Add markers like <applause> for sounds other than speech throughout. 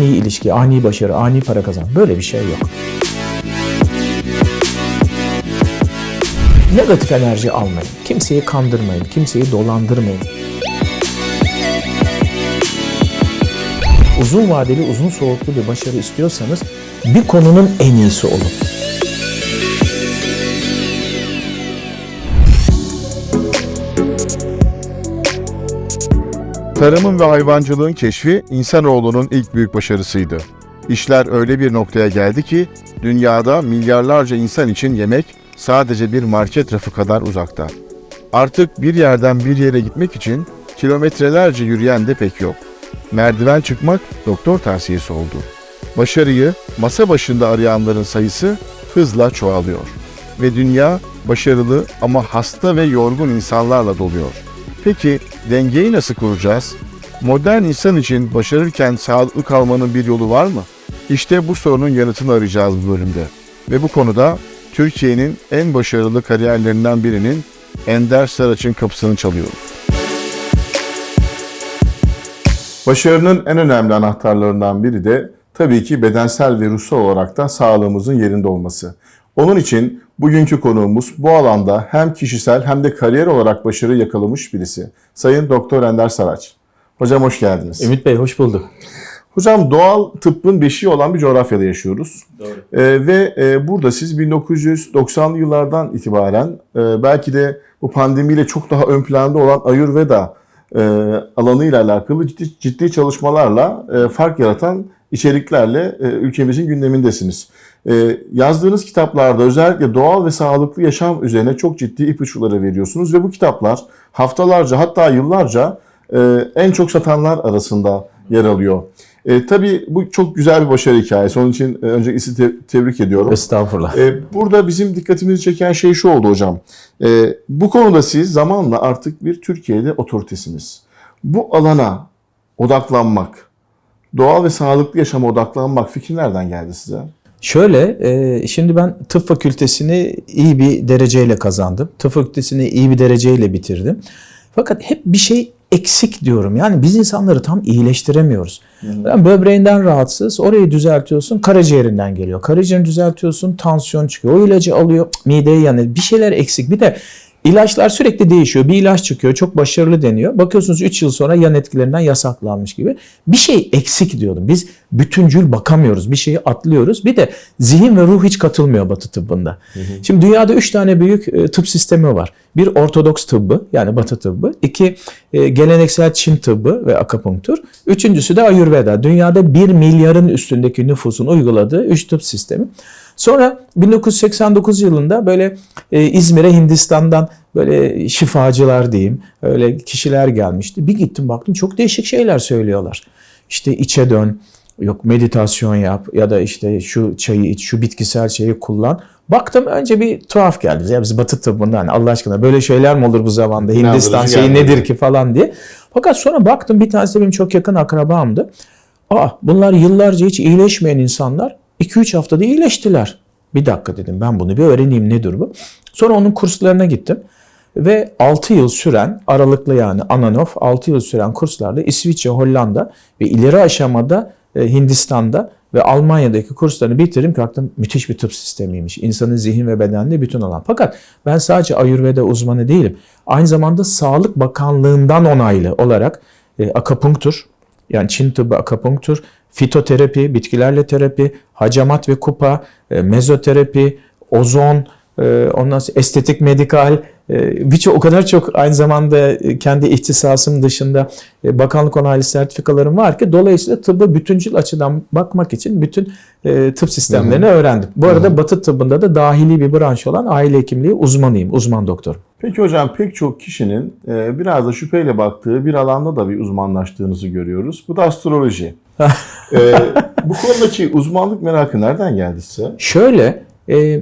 ani ilişki, ani başarı, ani para kazan. Böyle bir şey yok. Negatif enerji almayın. Kimseyi kandırmayın, kimseyi dolandırmayın. Uzun vadeli, uzun soluklu bir başarı istiyorsanız bir konunun en iyisi olun. Tarımın ve hayvancılığın keşfi insanoğlunun ilk büyük başarısıydı. İşler öyle bir noktaya geldi ki dünyada milyarlarca insan için yemek sadece bir market rafı kadar uzakta. Artık bir yerden bir yere gitmek için kilometrelerce yürüyen de pek yok. Merdiven çıkmak doktor tavsiyesi oldu. Başarıyı masa başında arayanların sayısı hızla çoğalıyor. Ve dünya başarılı ama hasta ve yorgun insanlarla doluyor. Peki dengeyi nasıl kuracağız? Modern insan için başarırken sağlıklı kalmanın bir yolu var mı? İşte bu sorunun yanıtını arayacağız bu bölümde. Ve bu konuda Türkiye'nin en başarılı kariyerlerinden birinin Ender Saraç'ın kapısını çalıyoruz. Başarının en önemli anahtarlarından biri de tabii ki bedensel ve ruhsal olarak da sağlığımızın yerinde olması. Onun için bugünkü konuğumuz bu alanda hem kişisel hem de kariyer olarak başarı yakalamış birisi. Sayın Doktor Ender Saraç. Hocam hoş geldiniz. Ümit Bey hoş bulduk. Hocam doğal tıbbın beşiği olan bir coğrafyada yaşıyoruz. Doğru. Ee, ve e, burada siz 1990'lı yıllardan itibaren e, belki de bu pandemiyle çok daha ön planda olan Ayurveda e, alanıyla alakalı ciddi, ciddi çalışmalarla e, fark yaratan içeriklerle e, ülkemizin gündemindesiniz. E, yazdığınız kitaplarda özellikle doğal ve sağlıklı yaşam üzerine çok ciddi ipuçları veriyorsunuz ve bu kitaplar haftalarca hatta yıllarca e, en çok satanlar arasında yer alıyor. E, tabii bu çok güzel bir başarı hikayesi. Onun için e, önce sizi te- tebrik ediyorum. Estağfurullah. E, burada bizim dikkatimizi çeken şey şu oldu hocam. E, bu konuda siz zamanla artık bir Türkiye'de otoritesiniz. Bu alana odaklanmak, doğal ve sağlıklı yaşama odaklanmak fikri nereden geldi size? Şöyle, e, şimdi ben tıp fakültesini iyi bir dereceyle kazandım. Tıp fakültesini iyi bir dereceyle bitirdim. Fakat hep bir şey eksik diyorum. Yani biz insanları tam iyileştiremiyoruz. Yani böbreğinden rahatsız, orayı düzeltiyorsun, karaciğerinden geliyor. Karaciğerini düzeltiyorsun, tansiyon çıkıyor. O ilacı alıyor, mideye yanıyor. Bir şeyler eksik. Bir de ilaçlar sürekli değişiyor. Bir ilaç çıkıyor, çok başarılı deniyor. Bakıyorsunuz 3 yıl sonra yan etkilerinden yasaklanmış gibi. Bir şey eksik diyordum. Biz bütüncül bakamıyoruz. Bir şeyi atlıyoruz. Bir de zihin ve ruh hiç katılmıyor Batı tıbbında. Şimdi dünyada 3 tane büyük e, tıp sistemi var. Bir Ortodoks tıbbı yani Batı tıbbı. iki e, geleneksel Çin tıbbı ve akupunktur. Üçüncüsü de Ayurveda. Dünyada 1 milyarın üstündeki nüfusun uyguladığı 3 tıp sistemi. Sonra 1989 yılında böyle e, İzmir'e Hindistan'dan böyle şifacılar diyeyim öyle kişiler gelmişti. Bir gittim baktım çok değişik şeyler söylüyorlar. İşte içe dön, yok meditasyon yap ya da işte şu çayı iç, şu bitkisel şeyi kullan. Baktım önce bir tuhaf geldi. Ya biz batı tıbbında hani Allah aşkına böyle şeyler mi olur bu zamanda? Hindistan şeyi nedir ki falan diye. Fakat sonra baktım bir tanesi benim çok yakın akrabamdı. Aa bunlar yıllarca hiç iyileşmeyen insanlar 2-3 haftada iyileştiler. Bir dakika dedim ben bunu bir öğreneyim nedir bu. Sonra onun kurslarına gittim. Ve 6 yıl süren aralıklı yani Ananof 6 yıl süren kurslarda İsviçre, Hollanda ve ileri aşamada e, Hindistan'da ve Almanya'daki kurslarını bitirdim. Kalktım müthiş bir tıp sistemiymiş. İnsanın zihin ve bedenli bütün alan. Fakat ben sadece Ayurveda uzmanı değilim. Aynı zamanda Sağlık Bakanlığı'ndan onaylı olarak e, akupunktur, yani Çin tıbbı akupunktur, fitoterapi, bitkilerle terapi, hacamat ve kupa, e, mezoterapi, ozon, e, ondan sonra estetik medikal, birçok o kadar çok aynı zamanda e, kendi ihtisasım dışında e, bakanlık onaylı sertifikalarım var ki dolayısıyla tıbbı bütüncül açıdan bakmak için bütün e, tıp sistemlerini öğrendim. Bu arada Batı tıbbında da dahili bir branş olan aile hekimliği uzmanıyım, uzman doktorum. Peki hocam pek çok kişinin biraz da şüpheyle baktığı bir alanda da bir uzmanlaştığınızı görüyoruz. Bu da astroloji. <laughs> E, bu konudaki uzmanlık merakı nereden geldi size? Şöyle, e,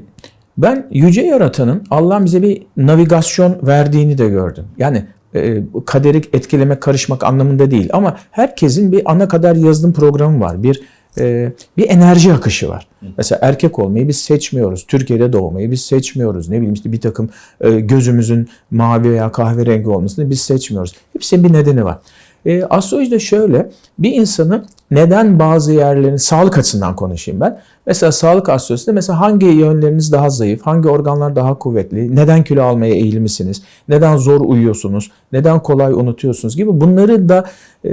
ben yüce yaratanın Allah'ın bize bir navigasyon verdiğini de gördüm. Yani e, kaderi etkilemek, karışmak anlamında değil ama herkesin bir ana kadar yazılım programı var. Bir e, bir enerji akışı var. Mesela erkek olmayı biz seçmiyoruz. Türkiye'de doğmayı biz seçmiyoruz. Ne bileyim işte bir takım e, gözümüzün mavi veya kahverengi olmasını biz seçmiyoruz. Hepsinin bir nedeni var. E, astroloji de şöyle bir insanın neden bazı yerlerin sağlık açısından konuşayım ben. Mesela sağlık astrolojisinde mesela hangi yönleriniz daha zayıf, hangi organlar daha kuvvetli, neden kilo almaya eğilimlisiniz, neden zor uyuyorsunuz, neden kolay unutuyorsunuz gibi bunları da e,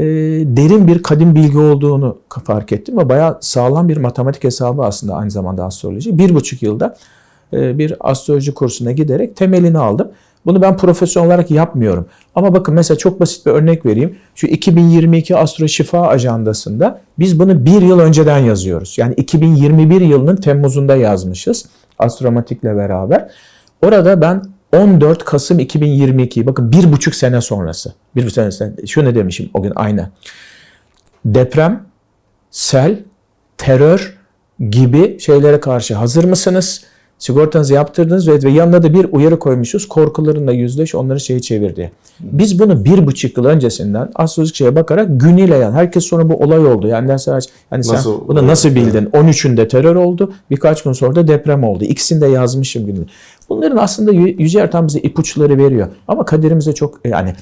derin bir kadim bilgi olduğunu fark ettim ve bayağı sağlam bir matematik hesabı aslında aynı zamanda astroloji. Bir buçuk yılda e, bir astroloji kursuna giderek temelini aldım. Bunu ben profesyonel olarak yapmıyorum. Ama bakın mesela çok basit bir örnek vereyim. Şu 2022 Astro Şifa ajandasında biz bunu bir yıl önceden yazıyoruz. Yani 2021 yılının Temmuz'unda yazmışız. Astromatik'le beraber. Orada ben 14 Kasım 2022 bakın bir buçuk sene sonrası. Bir buçuk sene sonra şu ne demişim o gün aynı. Deprem, sel, terör gibi şeylere karşı hazır mısınız? Sigortanızı yaptırdınız ve, ve yanına da bir uyarı koymuşuz. Korkularınla yüzleş onları şeyi çevir diye. Biz bunu bir buçuk yıl öncesinden astrolojik şeye bakarak günüyle yani herkes sonra bu olay oldu. Yani dersen yani sen Nasıl- bunu nasıl bildin? 13'ünde terör oldu. Birkaç gün sonra da deprem oldu. İkisini de yazmışım günü. Bunların aslında Yü- Yüce Ertan bize ipuçları veriyor. Ama kaderimize çok yani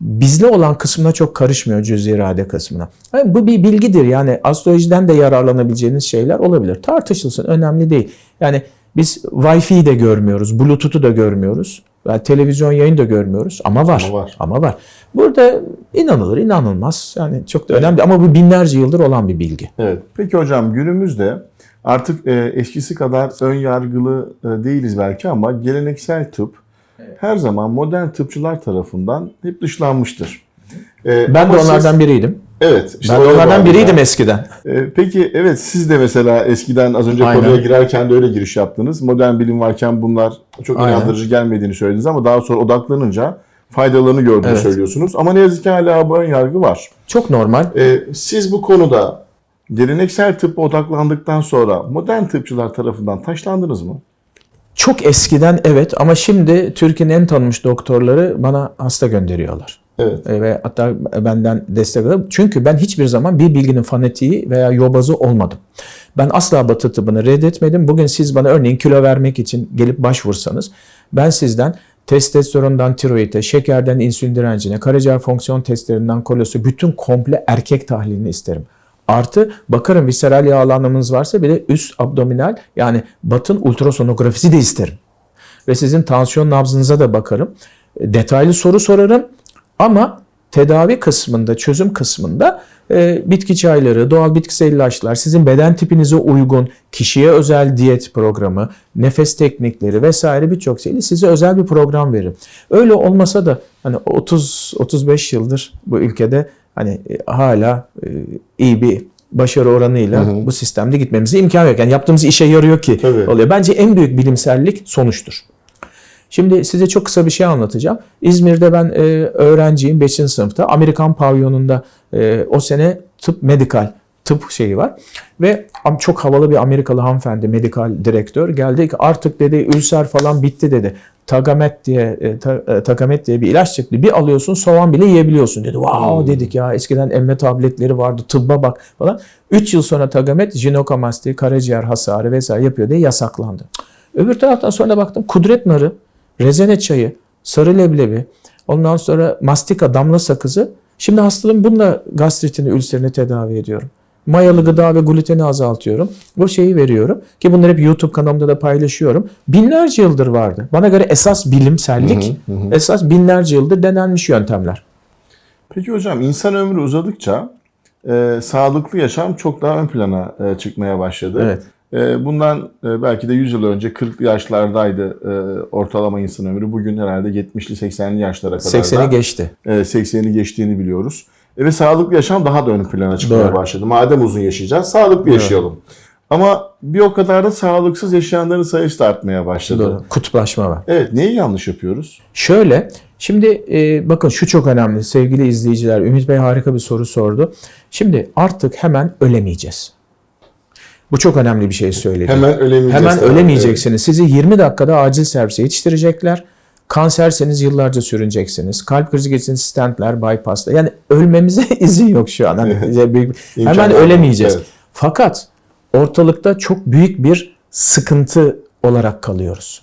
bizle olan kısmına çok karışmıyor cüz irade kısmına. Yani bu bir bilgidir. Yani astrolojiden de yararlanabileceğiniz şeyler olabilir. Tartışılsın. Önemli değil. Yani biz Wi-Fi'yi de görmüyoruz. Bluetooth'u da görmüyoruz. Yani televizyon yayını da görmüyoruz. Ama var. Ama var. Ama var. Burada inanılır, inanılmaz. Yani çok da önemli ama bu binlerce yıldır olan bir bilgi. Evet. Peki hocam günümüzde artık e, eskisi kadar ön yargılı e, değiliz belki ama geleneksel tıp her zaman modern tıpçılar tarafından hep dışlanmıştır. E, Ben de siz- onlardan biriydim. Evet. işte Ben onlardan biriydim eskiden. E, peki evet siz de mesela eskiden az önce Aynen. konuya girerken de öyle giriş yaptınız. Modern bilim varken bunlar çok Aynen. inandırıcı gelmediğini söylediniz ama daha sonra odaklanınca faydalarını gördüğünü Evet. söylüyorsunuz. Ama ne yazık ki hala bu ön yargı var. Çok normal. E, siz bu konuda geleneksel tıbba odaklandıktan sonra modern tıpçılar tarafından taşlandınız mı? Çok eskiden evet ama şimdi Türkiye'nin en tanınmış doktorları bana hasta gönderiyorlar. Evet. E, Ve hatta benden destek alıyor. Çünkü ben hiçbir zaman bir bilginin fanatiği veya yobazı olmadım. Ben asla batı tıbbını reddetmedim. Bugün siz bana örneğin kilo vermek için gelip başvursanız ben sizden testosterondan tiroide, şekerden insülin direncine, karaciğer fonksiyon testlerinden kolesi bütün komple erkek tahlilini isterim. Artı bakarım visceral yağlanmanız varsa bir de üst abdominal yani batın ultrasonografisi de isterim. Ve sizin tansiyon nabzınıza da bakarım. E, Detaylı soru sorarım ama tedavi kısmında, çözüm kısmında e, bitki çayları, doğal bitkisel ilaçlar, sizin beden tipinize uygun, kişiye özel diyet programı, nefes teknikleri vesaire birçok şeyle size özel bir program veririm. Öyle olmasa da hani 30 35 yıldır bu ülkede hani e, hala e, iyi bir başarı oranıyla bu sistemde gitmemize imkan yok. Yani yaptığımız işe yarıyor ki Tabii. oluyor. Bence en büyük bilimsellik sonuçtur. Şimdi size çok kısa bir şey anlatacağım. İzmir'de ben e, öğrenciyim 5. sınıfta. Amerikan pavyonunda e, o sene tıp medikal tıp şeyi var. Ve çok havalı bir Amerikalı hanımefendi medikal direktör geldi ki artık dedi ülser falan bitti dedi. Tagamet diye e, ta- e, Tagamet diye bir ilaç çıktı. Bir alıyorsun soğan bile yiyebiliyorsun dedi. Wow dedik ya eskiden emme tabletleri vardı tıbba bak falan. 3 yıl sonra Tagamet jinokomasti, karaciğer hasarı vesaire yapıyor diye yasaklandı. Öbür taraftan sonra baktım kudret narı, rezene çayı, sarı leblebi, ondan sonra mastika damla sakızı. Şimdi hastalığım bununla gastritini, ülserini tedavi ediyorum. Mayalı gıda ve gluteni azaltıyorum. Bu şeyi veriyorum ki bunları hep YouTube kanalımda da paylaşıyorum. Binlerce yıldır vardı. Bana göre esas bilimsellik, esas binlerce yıldır denenmiş yöntemler. Peki hocam insan ömrü uzadıkça e, sağlıklı yaşam çok daha ön plana e, çıkmaya başladı. Evet. E, bundan e, belki de 100 yıl önce 40'lı yaşlardaydı e, ortalama insan ömrü. Bugün herhalde 70'li 80'li yaşlara kadar 80'i da, geçti. e, 80'i geçtiğini biliyoruz. E, ve sağlıklı yaşam daha da ön plana çıkmaya Doğru. başladı. Madem uzun yaşayacağız sağlıklı yaşayalım. Ama bir o kadar da sağlıksız yaşayanların sayısı da artmaya başladı. Doğru. Kutuplaşma var. Evet neyi yanlış yapıyoruz? Şöyle, şimdi e, bakın şu çok önemli sevgili izleyiciler. Ümit Bey harika bir soru sordu. Şimdi artık hemen ölemeyeceğiz. Bu çok önemli bir şey söyledi. Hemen ölemeyeceğiz. Hemen ölemeyeceksiniz. Sizi 20 dakikada acil servise yetiştirecekler. Kanserseniz yıllarca sürüneceksiniz. Kalp krizi geçirseniz stentler, bypasslar. Yani ölmemize <laughs> izin yok şu an. Hani hemen ölemeyeceğiz. Evet. Fakat ortalıkta çok büyük bir sıkıntı olarak kalıyoruz.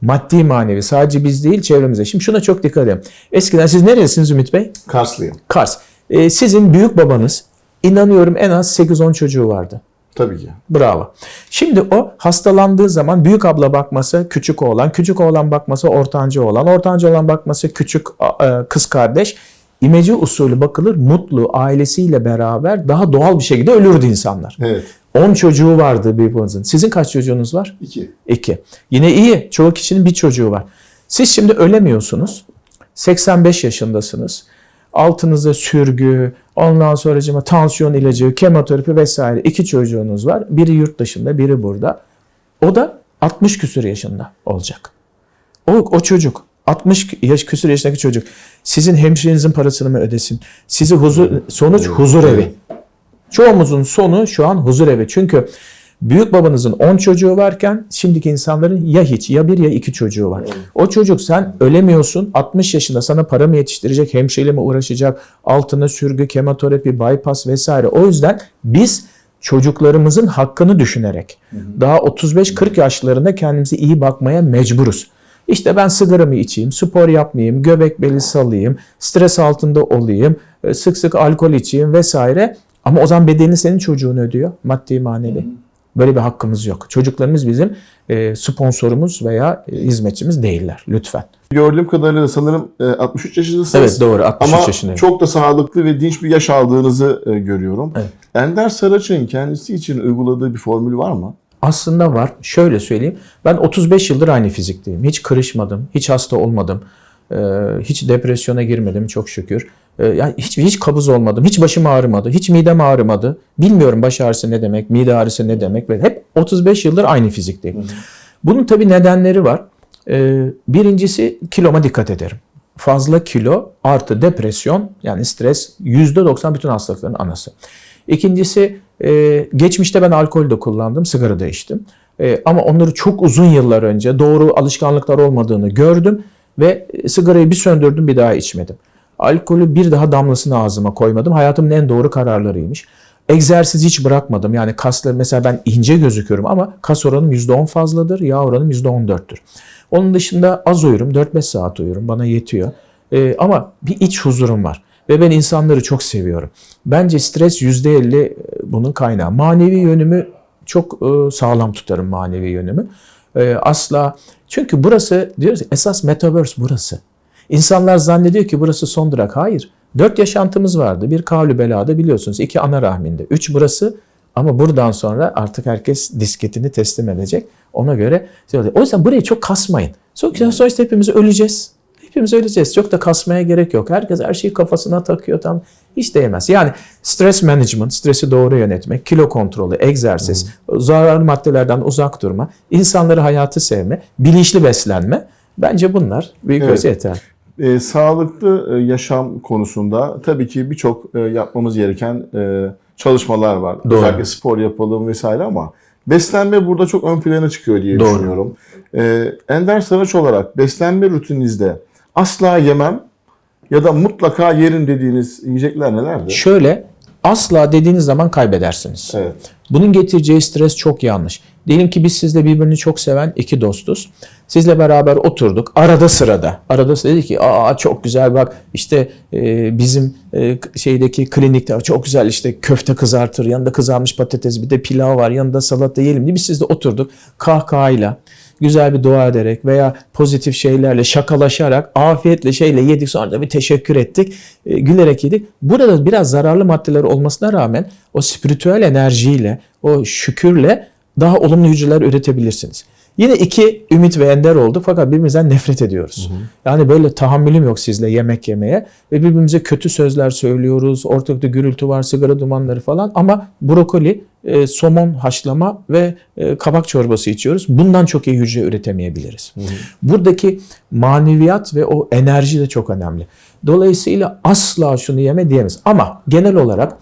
Maddi manevi sadece biz değil çevremize. Şimdi şuna çok dikkat edin. Eskiden siz neresiniz Ümit Bey? Karslıyım. Kars. e, sizin büyük babanız inanıyorum en az 8-10 çocuğu vardı. Tabii ki. Bravo. Şimdi o hastalandığı zaman büyük abla bakması küçük oğlan, küçük oğlan bakması ortanca oğlan, ortanca oğlan bakması küçük e, kız kardeş. İmece usulü bakılır mutlu ailesiyle beraber daha doğal bir şekilde ölürdü insanlar. Evet. 10 çocuğu vardı babanızın. Sizin kaç çocuğunuz var? İki. 2. Yine iyi. Çoğu kişinin bir çocuğu var. Siz şimdi ölemiyorsunuz. 85 yaşındasınız. Altınızda sürgü, ondan sonra tansiyon ilacı, kemoterapi vesaire iki çocuğunuz var. Biri yurt dışında, biri burada. O da 60 küsur yaşında olacak. O, o çocuk 60 yaş küsur yaşındaki çocuk sizin hemşirenizin parasını mı ödesin? Sizi huzur sonuç huzur evi. Çoğumuzun sonu şu an huzur evi. Çünkü büyük babanızın 10 çocuğu varken şimdiki insanların ya hiç ya bir ya iki çocuğu var. O çocuk sen ölemiyorsun 60 yaşında sana para mı yetiştirecek, hemşireyle mi uğraşacak, altına sürgü, kemoterapi, bypass vesaire. O yüzden biz çocuklarımızın hakkını düşünerek daha 35-40 yaşlarında kendimize iyi bakmaya mecburuz. İşte ben sigaramı içeyim, spor yapmayayım, göbek beli salayım, stres altında olayım, e, sık sık alkol içeyim vesaire. Ama o zaman bedelini senin çocuğun ödüyor, maddi manevi. Böyle bir hakkımız yok. Çocuklarımız bizim e, sponsorumuz veya e, hizmetçimiz değiller. Lütfen. Gördüğüm kadarıyla sanırım e, 63 yaşındasınız. Evet doğru 63 Ama yaşındayım. çok da sağlıklı ve dinç bir yaş aldığınızı e, görüyorum. Evet. Ender Saraç'ın kendisi için uyguladığı bir formül var mı? Aslında var. Şöyle söyleyeyim. Ben 35 yıldır aynı fizikteyim. Hiç kırışmadım. Hiç hasta olmadım. Hiç depresyona girmedim çok şükür. Ee, yani hiç hiç kabız olmadım. Hiç başım ağrımadı. Hiç midem ağrımadı. Bilmiyorum baş ağrısı ne demek, mide ağrısı ne demek. Ve hep 35 yıldır aynı fizikteyim. Bunun tabii nedenleri var. Ee, birincisi kiloma dikkat ederim. Fazla kilo artı depresyon yani stres %90 bütün hastalıkların anası. İkincisi e, geçmişte ben alkol de kullandım, sigara da içtim. E, ama onları çok uzun yıllar önce doğru alışkanlıklar olmadığını gördüm ve e, sigarayı bir söndürdüm bir daha içmedim. Alkolü bir daha damlasını ağzıma koymadım. Hayatımın en doğru kararlarıymış. Egzersiz hiç bırakmadım. Yani kaslar mesela ben ince gözüküyorum ama kas oranım %10 fazladır, yağ oranım %14'tür. Onun dışında az uyurum, 4-5 saat uyurum bana yetiyor. E, ama bir iç huzurum var. Ve ben insanları çok seviyorum. Bence stres %50 bunun kaynağı. Manevi yönümü çok e, sağlam tutarım manevi yönümü. E, asla çünkü burası diyoruz esas metaverse burası. İnsanlar zannediyor ki burası son durak. Hayır. Dört yaşantımız vardı. Bir kavlu belada biliyorsunuz. iki ana rahminde. Üç burası ama buradan sonra artık herkes disketini teslim edecek. Ona göre o yüzden burayı çok kasmayın. Sonuçta sonuçta hepimiz öleceğiz. Hepimiz öleceğiz. Çok da kasmaya gerek yok. Herkes her şeyi kafasına takıyor tam. Hiç değmez. Yani stres management, stresi doğru yönetmek, kilo kontrolü, egzersiz, zararlı maddelerden uzak durma, insanları hayatı sevme, bilinçli beslenme. Bence bunlar büyük Evet. ölçüde yeter. E, sağlıklı e, yaşam konusunda tabii ki birçok e, yapmamız gereken e, çalışmalar var. Doğru. Özellikle spor yapalım vesaire ama beslenme burada çok ön plana çıkıyor diye Doğru. düşünüyorum. E, Ender Saraç olarak beslenme rutininizde asla yemem ya da mutlaka yerim dediğiniz yiyecekler nelerdir? Şöyle asla dediğiniz zaman kaybedersiniz. Evet. Bunun getireceği stres çok yanlış. Diyelim ki biz sizle birbirini çok seven iki dostuz. Sizle beraber oturduk. Arada sırada. Arada sırada dedi ki aa çok güzel bak işte e, bizim e, şeydeki klinikte çok güzel işte köfte kızartır. Yanında kızarmış patates bir de pilav var. Yanında salata yiyelim diye biz sizle oturduk. Kahkahayla güzel bir dua ederek veya pozitif şeylerle şakalaşarak afiyetle şeyle yedik sonra da bir teşekkür ettik. e, gülerek yedik. Burada biraz zararlı maddeler olmasına rağmen o spiritüel enerjiyle, o şükürle daha olumlu hücreler üretebilirsiniz. Yine iki Ümit ve Ender oldu fakat birbirimizden nefret ediyoruz. Yani böyle tahammülüm yok sizle yemek yemeye ve birbirimize kötü sözler söylüyoruz. Ortalıkta gürültü var, sigara dumanları falan ama brokoli, e, somon haşlama ve e, kabak çorbası içiyoruz. Bundan çok iyi hücre üretemeyebiliriz. Buradaki maneviyat ve o enerji de çok önemli. Dolayısıyla asla şunu yeme diyemez. Ama genel olarak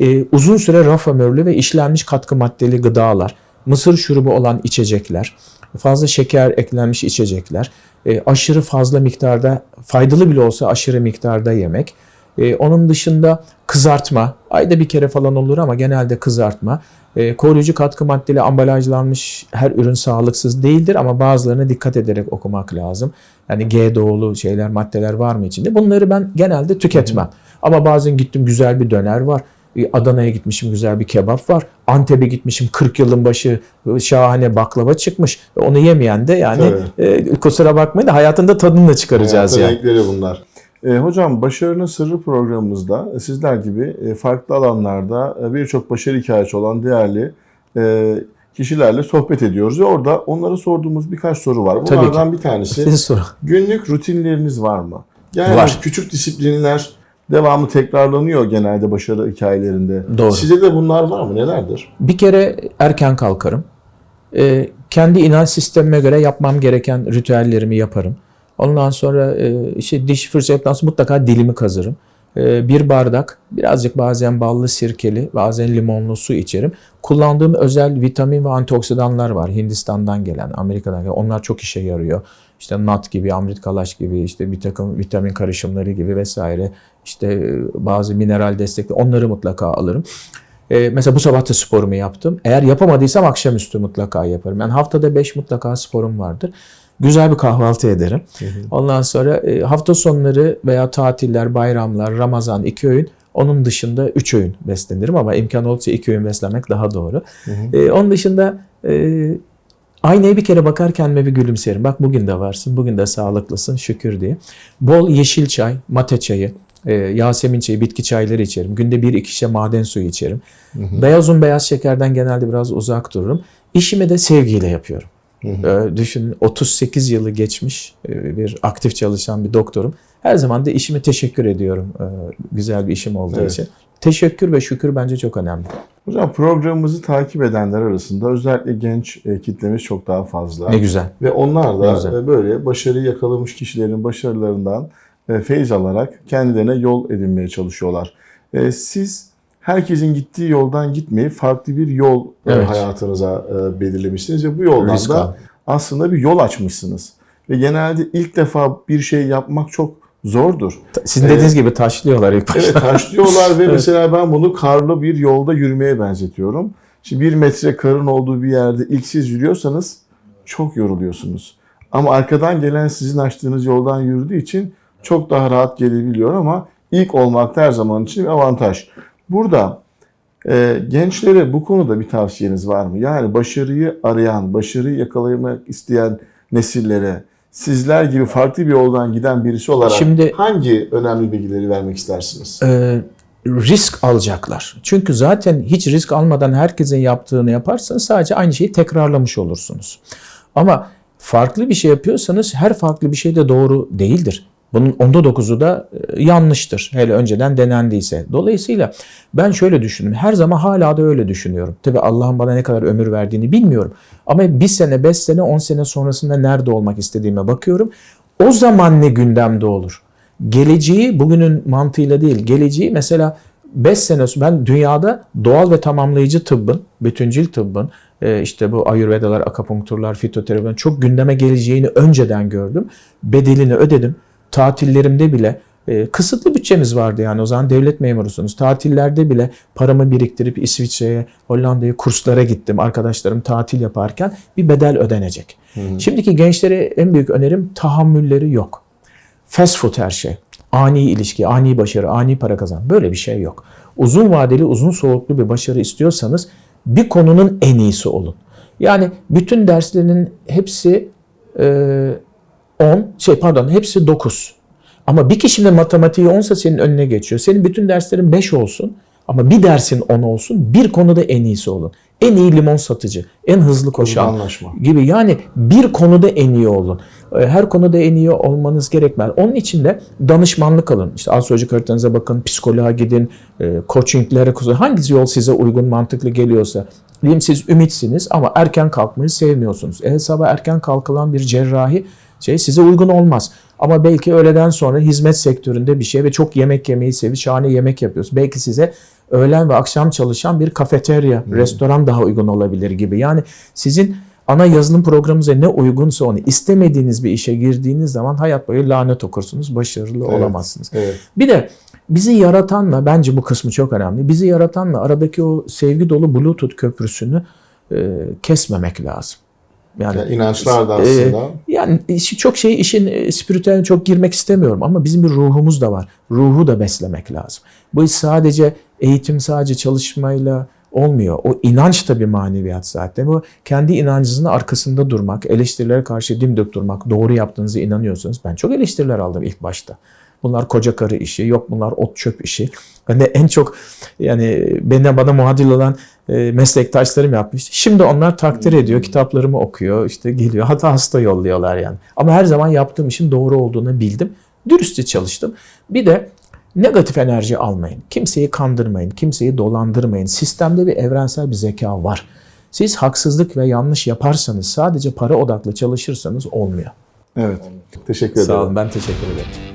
e, uzun süre raf ömürlü ve işlenmiş katkı maddeli gıdalar, mısır şurubu olan içecekler, fazla şeker eklenmiş içecekler, e, aşırı fazla miktarda, faydalı bile olsa aşırı miktarda yemek, E, onun dışında kızartma, ayda bir kere falan olur ama genelde kızartma. E, koruyucu katkı maddeli ambalajlanmış her ürün sağlıksız değildir ama bazılarına dikkat ederek okumak lazım. Yani G doğulu şeyler, maddeler var mı içinde? Bunları ben genelde tüketmem. Ama bazen gittim güzel bir döner var. E, Adana'ya gitmişim güzel bir kebap var. Antep'e gitmişim 40 yılın başı e, şahane baklava çıkmış. Onu yemeyen de yani e, kusura bakmayın da hayatında tadını da çıkaracağız Hayatın yani. renkleri bunlar. E, hocam Başarının Sırrı programımızda e, sizler gibi e, farklı alanlarda e, birçok başarı hikayesi olan değerli e, kişilerle sohbet ediyoruz ve orada onlara sorduğumuz birkaç soru var. Bunlardan bir tanesi günlük rutinleriniz var mı? Yani Var. küçük disiplinler devamlı tekrarlanıyor genelde başarı hikayelerinde. Doğru. Size de bunlar var mı? Nelerdir? Bir kere erken kalkarım. Ee, kendi inanç sistemime göre yapmam gereken ritüellerimi yaparım. Ondan sonra e, işte diş fırçaladıktan sonra mutlaka dilimi kazırım. Ee, bir bardak, birazcık bazen ballı sirkeli, bazen limonlu su içerim. Kullandığım özel vitamin ve antioksidanlar var. Hindistan'dan gelen, Amerika'dan gelen. Onlar çok işe yarıyor. İşte nat gibi, amrit kalaş gibi, işte bir takım vitamin karışımları gibi vesaire. İşte e, bazı mineral destekli onları mutlaka alırım. Ee, mesela bu sabah da sporumu yaptım. Eğer yapamadıysam akşamüstü mutlaka yaparım. Yani haftada 5 mutlaka sporum vardır. Güzel bir kahvaltı ederim. Ondan sonra e, hafta sonları veya tatiller, bayramlar, Ramazan iki öğün. Onun dışında üç öğün beslenirim ama imkan oldukça iki öğün beslenmek daha doğru. E, onun dışında e, aynaya bir kere bakar kendime bir gülümserim. Bak bugün de varsın, bugün de sağlıklısın şükür diye. Bol yeşil çay, mate çayı, e, Yasemin çayı, bitki çayları içerim. Günde bir iki şişe maden suyu içerim. Beyaz un, beyaz şekerden genelde biraz uzak dururum. İşimi de sevgiyle yapıyorum. Ee, Düşünün 38 yılı geçmiş e, bir aktif çalışan bir doktorum. Her zaman da işime teşekkür ediyorum e, güzel bir işim olduğu Evet. için. Teşekkür ve şükür bence çok önemli. Hocam programımızı takip edenler arasında özellikle genç e, kitlemiz çok daha fazla. Ne güzel. Ve onlar da güzel. böyle başarıyı yakalamış kişilerin başarılarından feyiz alarak kendilerine yol edinmeye çalışıyorlar. E, Siz herkesin gittiği yoldan gitmeyi farklı bir yol e, Evet. hayatınıza e, belirlemişsiniz ve bu yoldan Risk da aslında bir yol açmışsınız. Ve genelde ilk defa bir şey yapmak çok zordur. Sizin dediğiniz gibi taşlıyorlar ilk başta. Evet taşlıyorlar <laughs> ve mesela ben bunu karlı bir yolda yürümeye benzetiyorum. Şimdi bir metre karın olduğu bir yerde ilk siz yürüyorsanız çok yoruluyorsunuz. Ama arkadan gelen sizin açtığınız yoldan yürüdüğü için çok daha rahat gelebiliyor ama ilk olmak her zaman için bir avantaj. Burada e, gençlere bu konuda bir tavsiyeniz var mı? Yani başarıyı arayan, başarıyı yakalamak isteyen nesillere sizler gibi farklı bir yoldan giden birisi olarak Şimdi- hangi önemli bilgileri vermek istersiniz? e, risk alacaklar. Çünkü zaten hiç risk almadan herkesin yaptığını yaparsanız sadece aynı şeyi tekrarlamış olursunuz. Ama farklı bir şey yapıyorsanız her farklı bir şey de doğru değildir. Bunun onda dokuzu da e, yanlıştır. Hele önceden denendiyse. Dolayısıyla ben şöyle düşündüm. Her zaman hala da öyle düşünüyorum. Tabi Allah'ın bana ne kadar ömür verdiğini bilmiyorum. Ama bir sene, beş sene, on sene sonrasında nerede olmak istediğime bakıyorum. O zaman ne gündemde olur? Geleceği bugünün mantığıyla değil, geleceği mesela 5 sene ben dünyada doğal ve tamamlayıcı tıbbın, bütüncül tıbbın, e, işte bu ayurvedalar, akupunkturlar, fitoterapinin çok gündeme geleceğini önceden gördüm. Bedelini ödedim. Tatillerimde bile e, kısıtlı bütçemiz vardı yani o zaman devlet memurusunuz. Tatillerde bile paramı biriktirip İsviçre'ye, Hollanda'ya kurslara gittim. Arkadaşlarım tatil yaparken bir bedel ödenecek. Şimdiki gençlere en büyük önerim tahammülleri yok. Fast food her şey. Ani ilişki, ani başarı, ani para kazan. Böyle bir şey yok. Uzun vadeli, uzun soluklu bir başarı istiyorsanız bir konunun en iyisi olun. Yani bütün derslerinin hepsi e, 10, şey pardon hepsi 9. Ama bir kişinin matematiği 10 ise senin önüne geçiyor. Senin bütün derslerin 5 olsun ama bir dersin 10 olsun. Bir konuda en iyisi olun. En iyi limon satıcı, en hızlı koşan, anlaşma. gibi. Yani bir konuda en iyi olun. E, Her konuda en iyi olmanız gerekmez. Onun için de danışmanlık alın. İşte astrolojik haritanıza bakın, psikoloğa gidin, e, coachinglere. Hangisi yol size uygun, mantıklı geliyorsa. Diyelim siz ümitsiniz ama erken kalkmayı sevmiyorsunuz. E sabah erken kalkılan bir cerrahi şey size uygun olmaz. Ama belki öğleden sonra hizmet sektöründe bir şey ve çok yemek yemeyi seviyor, şahane yemek yapıyorsunuz. Belki size öğlen ve akşam çalışan bir kafeterya, restoran daha uygun olabilir gibi. Yani sizin ana yazılım programınıza ne uygunsa onu istemediğiniz bir işe girdiğiniz zaman hayat boyu lanet okursunuz, başarılı olamazsınız. Evet. Bir de Bizi yaratanla bence bu kısmı çok önemli. Bizi yaratanla aradaki o sevgi dolu Bluetooth köprüsünü e, kesmemek lazım. Yani, Yani inançlar da e, aslında. yani işi- çok şey işin e, çok girmek istemiyorum ama bizim bir ruhumuz da var. Ruhu da beslemek lazım. Bu iş sadece eğitim, sadece çalışmayla olmuyor. O inanç da bir maneviyat zaten. O kendi inancınızın arkasında durmak, eleştirilere karşı dimdik durmak, doğru yaptığınıza inanıyorsanız. Ben çok eleştiriler aldım ilk başta. Bunlar koca karı işi, yok bunlar ot çöp işi. Ben de en çok yani bana bana muadil olan e, meslektaşlarım yapmıştı. Şimdi onlar takdir ediyor, kitaplarımı okuyor, işte geliyor. Hatta hasta yolluyorlar yani. Ama her zaman yaptığım işin doğru olduğunu bildim. Dürüstçe çalıştım. Bir de negatif enerji almayın. Kimseyi kandırmayın, kimseyi dolandırmayın. Sistemde bir evrensel bir zeka var. Siz haksızlık ve yanlış yaparsanız, sadece para odaklı çalışırsanız olmuyor. Evet. Teşekkür ederim. Sağ olun, ben teşekkür ederim.